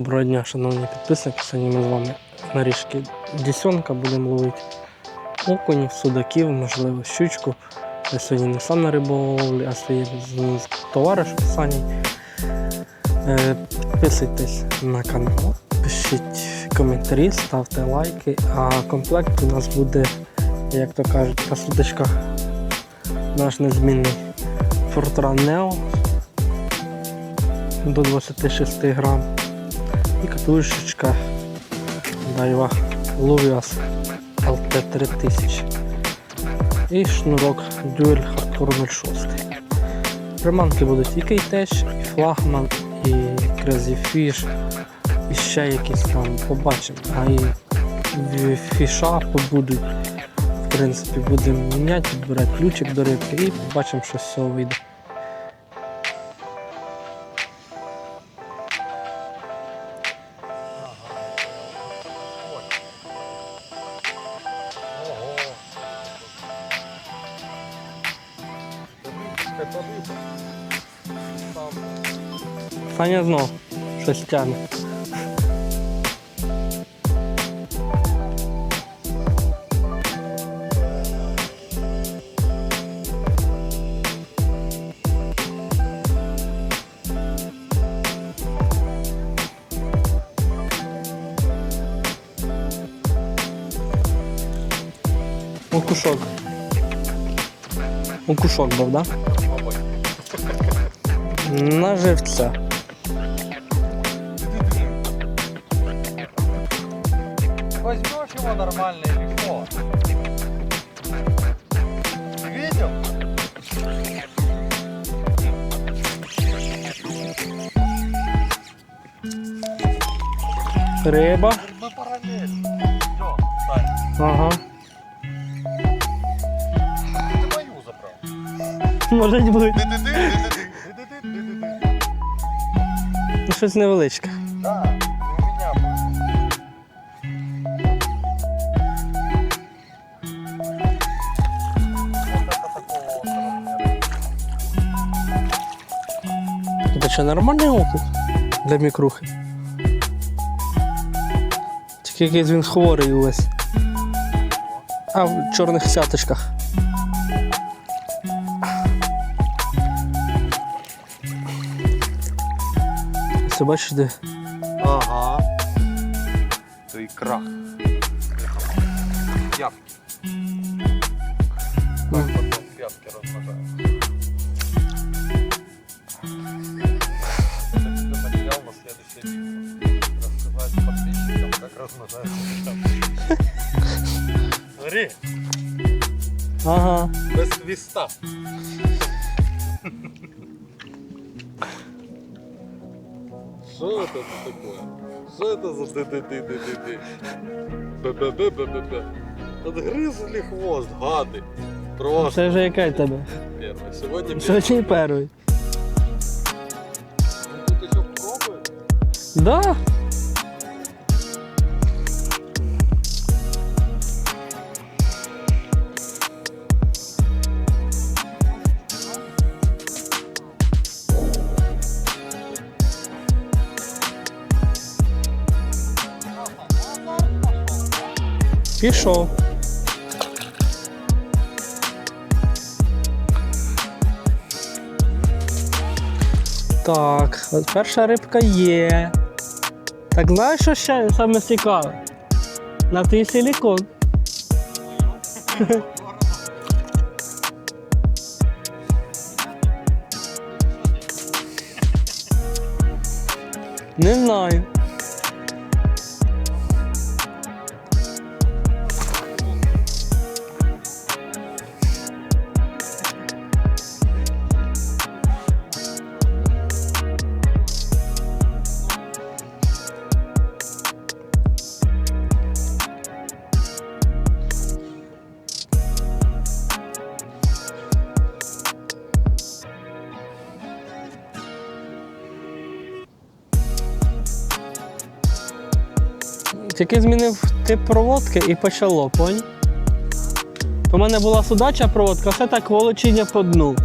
Доброго дня, шановні підписники. Сьогодні ми з вами на річці Дісьонка будемо ловити окунів, судаків, можливо, щучку. Я сьогодні не сам на риболовлі, а з товаришем Сані. Е, підписуйтесь на канал, пишіть коментарі, ставте лайки. А комплект у нас буде, як то кажуть, на судочках наш незмінний Fortran Neo до 26 грам. І катушечка Daiwa Luvias LT3000. І шнурок Dual Hardcore 06. Приманки будуть і кейтеч, і флагман, і Crazy Fish, і ще якісь там побачимо. А і фіша побудуть. В принципі, будемо міняти, підбирати ключик до рибки і побачимо, що з цього вийде. Саня знов щось тягне. Окушок. Окушок був, да? На живця. Риба. Мы параллельно. Идем, Сань. Ага. Ты мою забрал. Може бути. Ды-ды-ды, ды-ды-ды, ды-ды-ды. Ну, щось невеличке. Да, у меня будет. Вот это такого вот размера. Це що нормальний окунь для мікрухи? Якийсь він хворий увесь. А в чорних сяточках. Все бачиш де? Ага. То и крах. Пятки. Как потом пятки размножаются. Ага. без свиста. Что это такое? Что это за ты ты ты ты ты ты? Б-б-б-б-б-б. Отгрызли хвост, гады. Просто Це вже яка в тебе? первый. Сегодня первый. Сьогодні перший. Ну, Тут еще пробуем. Да. Пішов. Так, от перша рибка є. Так знаєш, що ще саме цікаве? На твій силікон. Не знаю. Тільки змінив тип проводки і почало, понь? У мене була судача проводка, все так волочіння по дну.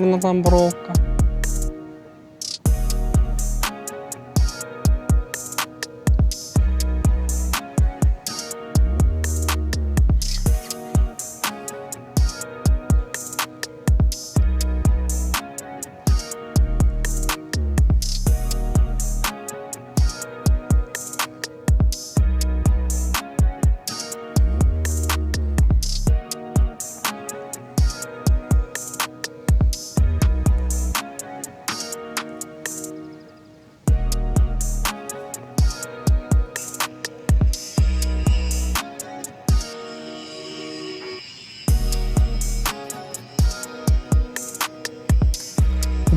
Гарна там бровка.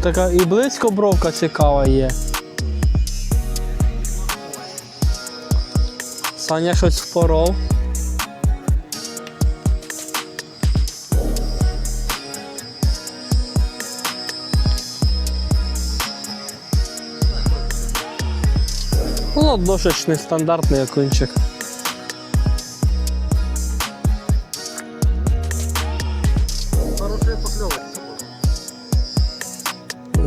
Така і близько бровка цікава є. Саня щось впоров. Ну, дошечний стандартний окунчик.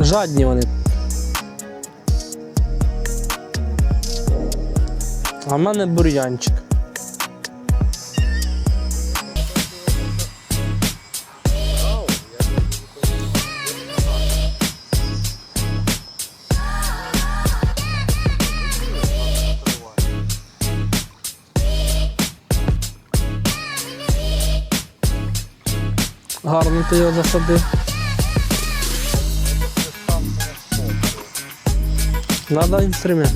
Жадні вони. А в мене бур'янчик. Гарно ти його засадив. Надо інструмент.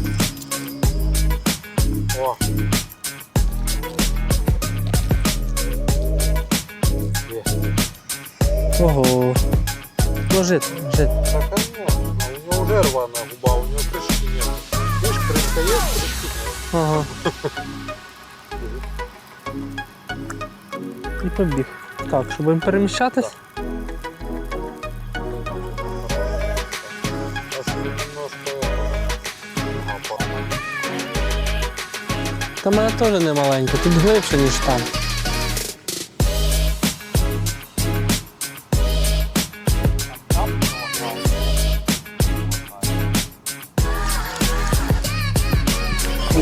О. Є. Ого. Ну жит, жит. Так, конечно. У него уже рваная губа, у него крышки нет. Видишь, крышка есть, крышки нет. Ага. І побіг. Так, щоб їм переміщатись. Та в мене теж не маленьке, тут глибше, ніж там.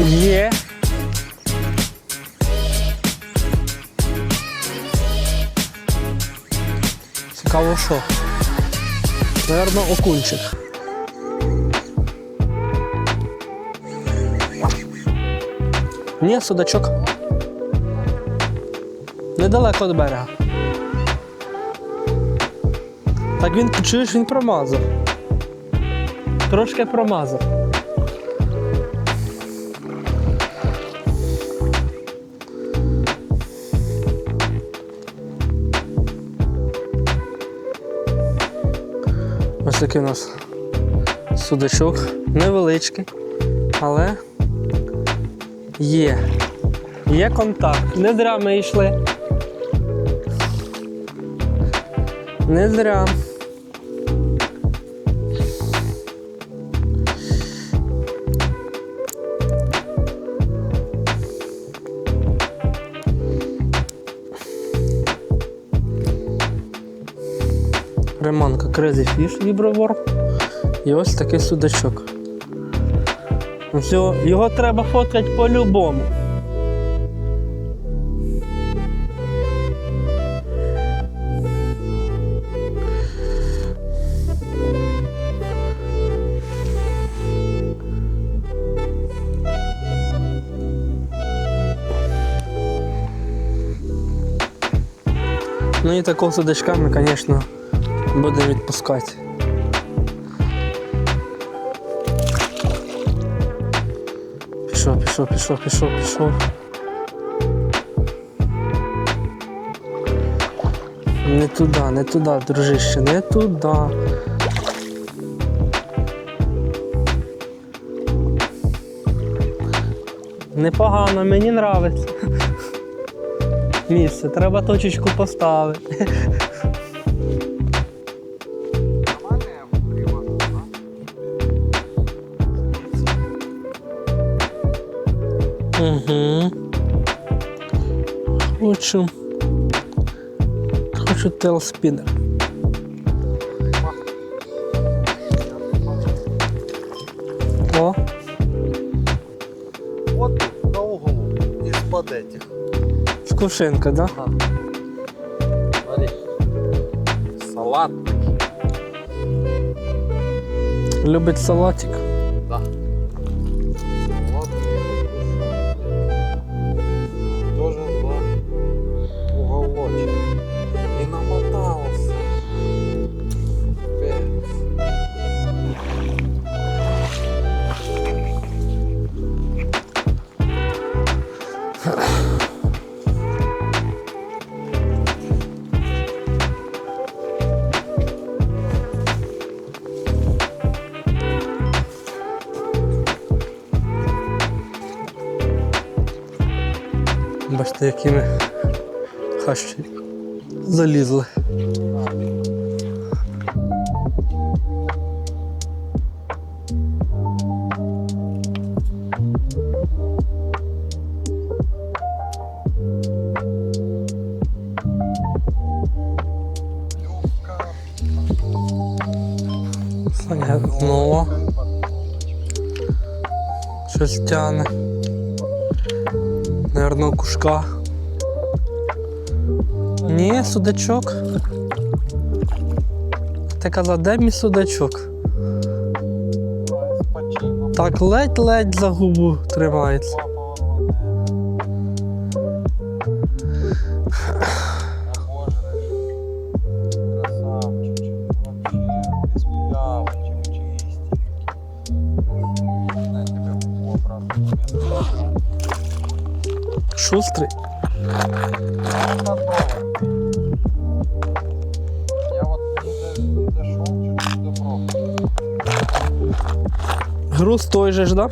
Є. Цікаво, що? Наверно, окунчик. Ні, судачок. Недалеко від берега. Так він чуєш, він промазав. Трошки промазав. Ось такий у нас судачок. Невеличкий, але Є. Є контакт. Не зря ми йшли. Не зря. Реманка Crazy Fish Vibroworm. І ось такий судачок. Ось Його, його треба фоткати по-любому. Ну і такого судачка ми, звісно, будемо відпускати. Пішов, пішов, пішов, пішов, пішов. Не туди, не туди, дружище, не туди. Непогано, мені нравиться. Місце, треба точечку поставити. Хочу хочу телспінер. О. Вот на углу под этих. Скушенка, да? Ага. Смотри. Салат. Любить салатик. Бачите, якими хащі залізли. Саня, ну, щось тяне. Наверно, кушка. Ні, судачок. Ти казав, де мій судачок? Так ледь-ледь за губу тримається. Шустрий. Я вот не дошел чуть-чуть до. Груз той же ж, да?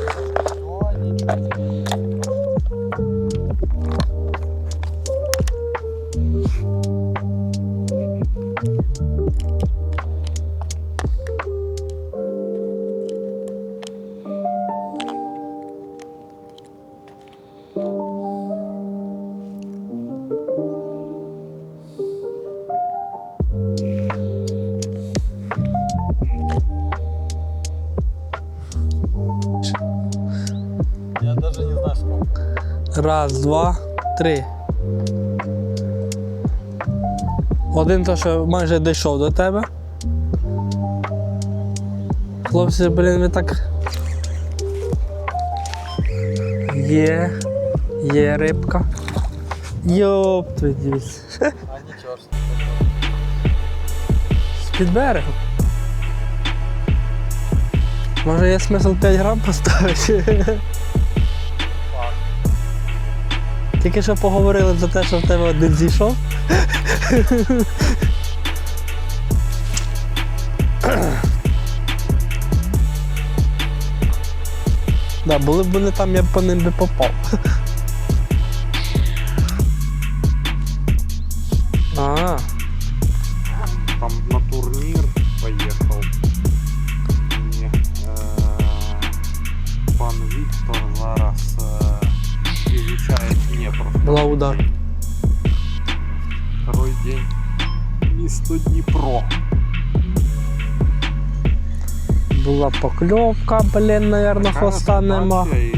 Раз, два, три. Один то, що майже дійшов до тебе. Хлопці, блін, ви так. Є. Є рибка. Йоп, твій ничего, З-під берегу. Може є смисл 5 грам поставити? Тільки що поговорили за те, що в тебе один зійшов. Да, були б вони там, я б по ним би попав. Була покльовка, блін, наверно, Така хвоста нема. ситуація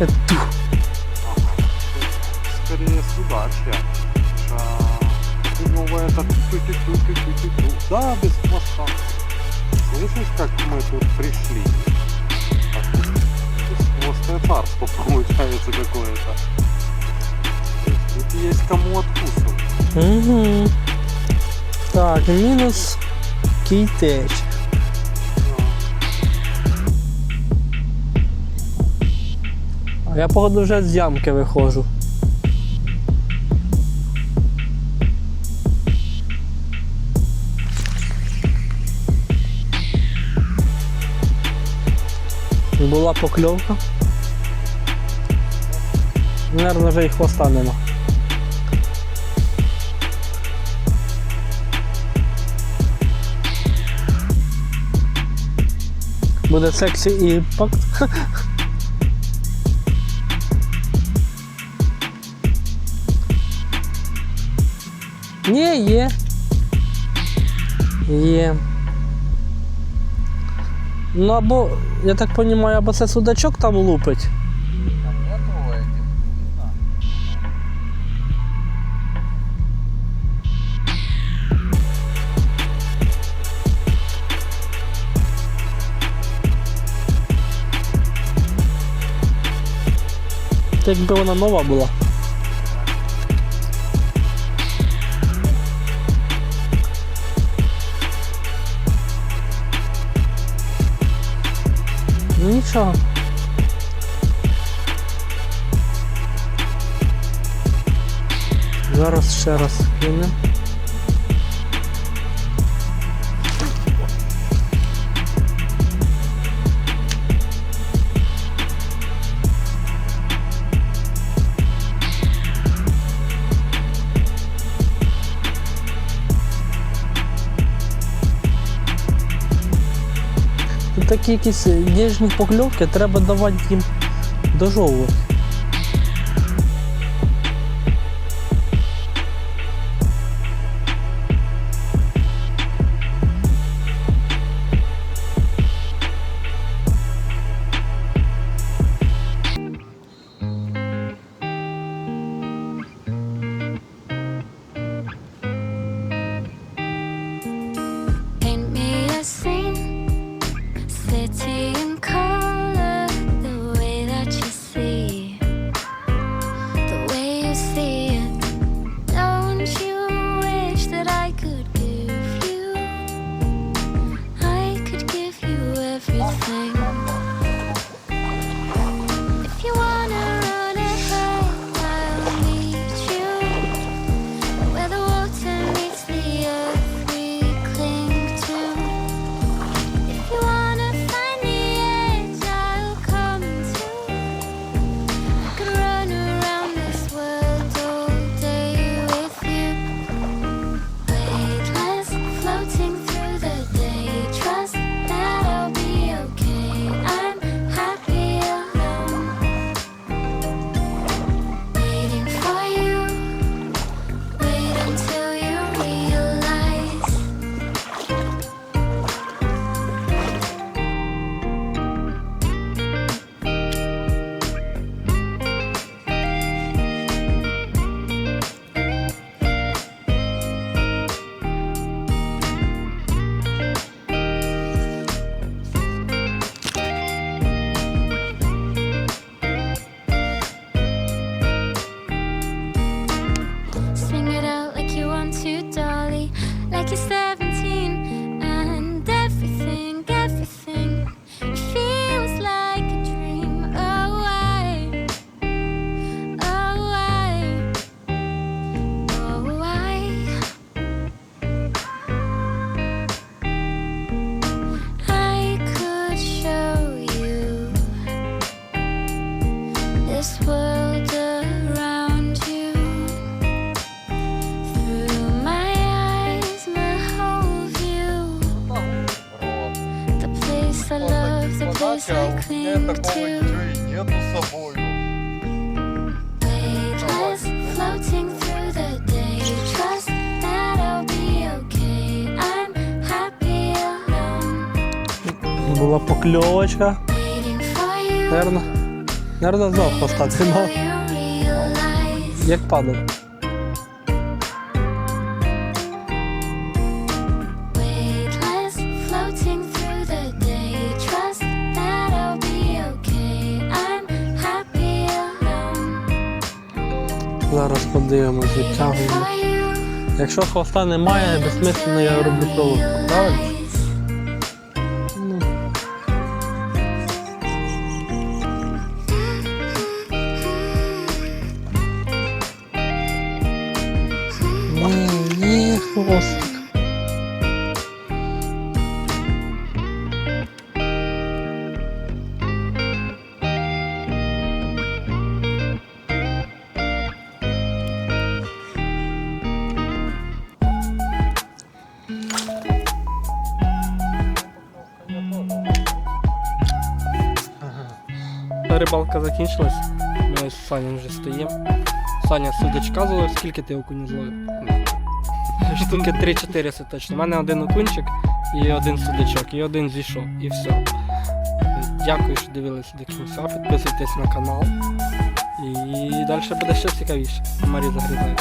Или... Тух. Скорее судачья. У него этот ту-ту-ту-ту-ту-ту. Да, без хвоста. Слышишь, как мы тут пришли? А тут Бесхвостое царство получается какое-то. То есть Тут есть кому откусывать. Угу. Так, мінус кітеч. А я походу вже з ямки виходжу. Була покльовка. Наверно, вже і хвоста нема. Буде сексі імпакт. Не є. Є. Ну або, я так розумію, або це судачок там лупить. Якби вона нова була. іншого. Зараз ще раз кинемо. такі якісь е, ніжні покльовки треба давати їм дожовувати. Покльовочка. Наверно, наверно знов хвоста тримав. Як падав. Зараз подивимося. відтягуємо. Якщо хвоста немає, безсмислено ну, я роблю проводку, правильно? рибалка закінчилась. Ми з Саня вже стоїмо. Саня судачка зловив, скільки ти окунь зловив? Штуки 3-4 це точно. У мене один окунчик і один судачок, і один зійшов, і все. Дякую, що дивилися до кінця. Підписуйтесь на канал. І далі буде ще цікавіше. Марі загрізає.